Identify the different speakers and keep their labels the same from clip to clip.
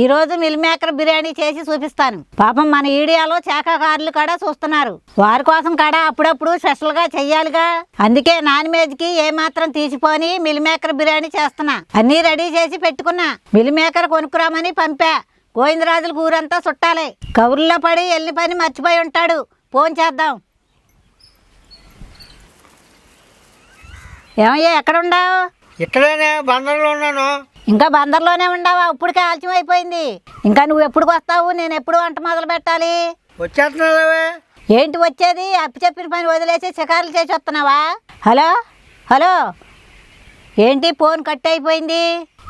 Speaker 1: ఈరోజు meal maker biryani చేసి చూపిస్తాను. పాపం మన ఈడియాలో శాఖాహారులు కూడా చూస్తున్నారు. వారి కోసం కూడా అప్పుడప్పుడు స్పెషల్గా చెయ్యాలిగా. అందుకే నాన్ వెజ్ ఏమాత్రం తీసిపోని మిల్ మేకర్ బిర్యానీ చేస్తున్నా. అన్నీ రెడీ చేసి పెట్టుకున్నా. మిల్ మేకర్ కొనుక్కురామని పంపా. గోవిందరాజుల ఊరంతా చుట్టాలే. కవుర్లో పడి ఎల్లి పని మర్చిపోయి ఉంటాడు. ఫోన్ చేద్దాం. ఏమయ్యా ఎక్కడుండావు
Speaker 2: ఇక్కడేనే బందర్లో ఉన్నాను.
Speaker 1: ఇంకా బందర్లోనే ఉండవా? ఇప్పటికే ఆలస్యం అయిపోయింది. ఇంకా నువ్వు ఎప్పుడు వస్తావు? నేను ఎప్పుడు వంట మొదలు పెట్టాలి?
Speaker 2: వచ్చేస్తున్నావే.
Speaker 1: ఏంటి వచ్చేది? అప్పు చెప్పిన పని వదిలేసి షికారులు చేసి వస్తున్నావా? హలో? హలో? ఏంటి ఫోన్ కట్ అయిపోయింది?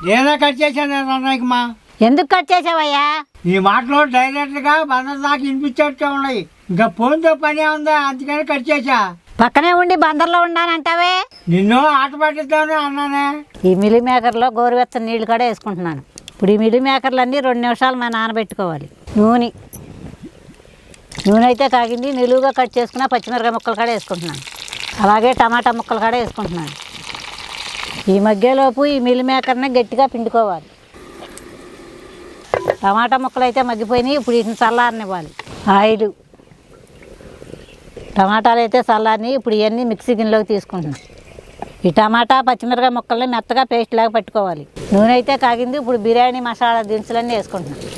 Speaker 2: నేనే కట్ చేశాను మా
Speaker 1: ఎందుకు కట్ చేసావయ్యా
Speaker 2: ఈ మాటలు డైరెక్ట్గా బందర్ దాకా వినిపించేట్టు ఉన్నాయి. ఇంకా ఫోన్తో పని ఉందా? అందుకని కట్ చేశా.
Speaker 1: పక్కనే ఉండి బందర్లో ఉండానంటావే
Speaker 2: నిన్ను ఆట పట్టిద్దామని అన్నానే.
Speaker 1: ఈ మిలి మేకర్లో గోరువెచ్చని నీళ్ళు కూడా వేసుకుంటున్నాను. ఇప్పుడు ఈ మిలి మేకర్లన్నీ రెండు నిమిషాలు మా నానబెట్టుకోవాలి నూనె. నూనె అయితే కాగింది నిలువుగా కట్ చేసుకున్న పచ్చిమిరకాయ ముక్కలు కూడా వేసుకుంటున్నాను. అలాగే టమాటా ముక్కలు కూడా వేసుకుంటున్నాను. ఈ మధ్యలోపు ఈ మిల్ మేకర్ని గట్టిగా పిండుకోవాలి. టమాటా ముక్కలు అయితే మగ్గిపోయినాయి ఇప్పుడు వీటిని చల్లారనివ్వాలి. ఆయిల్. టమాటాలు అయితే చల్లారిని ఇప్పుడు ఇవన్నీ మిక్సీ గిన్నెలోకి తీసుకుంటున్నాను ఈ టమాటా పచ్చిమిరకాయ ముక్కల్ని మెత్తగా పేస్ట్ లాగా పెట్టుకోవాలి. నూనె అయితే కాగింది ఇప్పుడు బిర్యానీ మసాలా దినుసులన్నీ వేసుకుంటున్నాను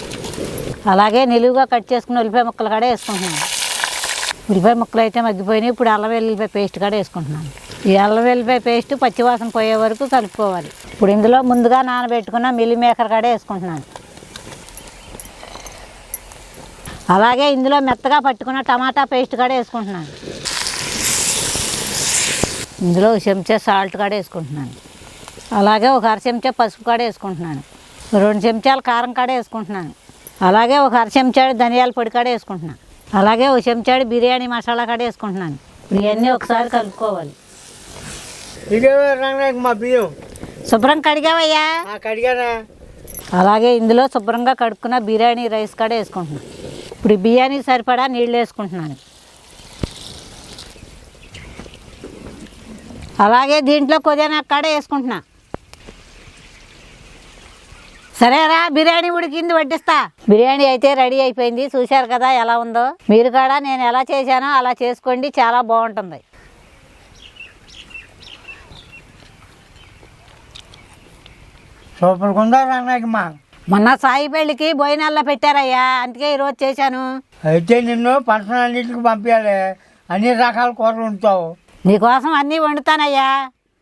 Speaker 1: అలాగే నిలువుగా కట్ చేసుకున్న ఉల్లిపాయ ముక్కలు కూడా వేసుకుంటున్నాను ఉల్లిపాయ ముక్కలు అయితే మగ్గిపోయినాయి ఇప్పుడు అల్లం వెల్లిపాయ పేస్ట్ కూడా వేసుకుంటున్నాను ఈ అల్లం వెల్లిపాయ పేస్ట్ పచ్చివాసన పోయే వరకు కలుపుకోవాలి. ఇప్పుడు ఇందులో ముందుగా నానబెట్టుకున్న మిల్లి మేకర్ కూడా వేసుకుంటున్నాను. అలాగే ఇందులో మెత్తగా పట్టుకున్న టమాటా పేస్ట్ కూడా వేసుకుంటున్నాను. ఇందులో ఒక చెంచా సాల్ట్ కూడా వేసుకుంటున్నాను. అలాగే ఒక అర చెంచా పసుపు కూడా వేసుకుంటున్నాను. రెండు చెంచాలు కారం కూడా వేసుకుంటున్నాను. అలాగే ఒక అర చెంచాడు ధనియాల పొడి కూడా వేసుకుంటున్నాను. అలాగే ఒక చెంచాడు బిర్యానీ మసాలా కూడా వేసుకుంటున్నాను. ఇవన్నీ ఒకసారి కలుపుకోవాలి.
Speaker 2: మా బియ్యం.
Speaker 1: శుభ్రం కడిగావయ్యా?
Speaker 2: కడిగానే?
Speaker 1: అలాగే ఇందులో శుభ్రంగా కడుక్కున్న బిర్యానీ రైస్ కూడా వేసుకుంటున్నాను. ఇప్పుడు బియ్యానికి సరిపడా నీళ్ళు వేసుకుంటున్నాను. అలాగే దీంట్లో కొద్దిగా కాడ వేసుకుంటున్నా. సరేరా బిర్యానీ ఉడికింది వడ్డిస్తా. బిర్యానీ అయితే రెడీ అయిపోయింది చూశారు కదా ఎలా ఉందో. మీరు కూడా నేను ఎలా చేశానో అలా చేసుకోండి చాలా బాగుంటుంది.
Speaker 2: సూపర్గా ఉందా
Speaker 1: మొన్న సాయి పెళ్ళికి భోజనాల్లో పెట్టారయ్యా. అందుకే ఈరోజు చేశాను.
Speaker 2: అయితే నిన్ను పర్సనల్ అన్నింటికి పంపించాలి అన్ని రకాల కూరలు ఉంటావు
Speaker 1: నీకోసం అన్నీ వండుతానయ్యా.